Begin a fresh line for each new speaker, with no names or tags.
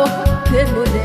다시 각오 때문에